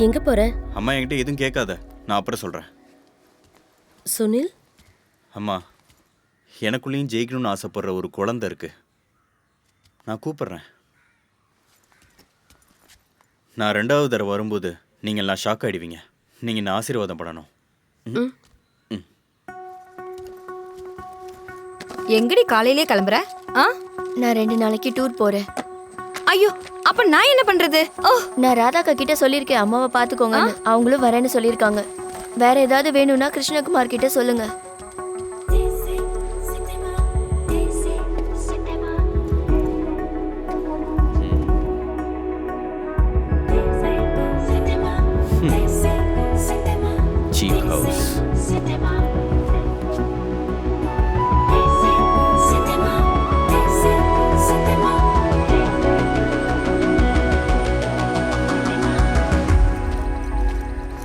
எங்க போற? அம்மா என்கிட்ட எதுவும் கேட்காத. நான் அப்புறம் சொல்கிறேன் சுனில்? அம்மா எனக்குள்ளேயும் ஜெயிக்கணும்னு ஆசைப்படுற ஒரு குழந்தை இருக்கு. நான் கூப்பிடுறேன். நான் ரெண்டாவது தடவை வரும்போது நீங்கள் எல்லாம் ஷாக் ஆயிடுவீங்க. நீங்கள் என்ன ஆசீர்வாதம் பண்ணணும். எங்கடி காலையிலே கிளம்புற? ஆ? நான் ரெண்டு நாளைக்கு டூர் போறேன். ஐயோ அப்ப நான் என்ன பண்றது? ஓ. நான் ராதாக்கா கிட்ட சொல்லியிருக்கேன் அம்மாவை பாத்துக்கோங்க அவங்களும் வரேன்னு சொல்லியிருக்காங்க. வேற ஏதாவது வேணும்னா கிருஷ்ணகுமார் கிட்ட சொல்லுங்க. Cheap house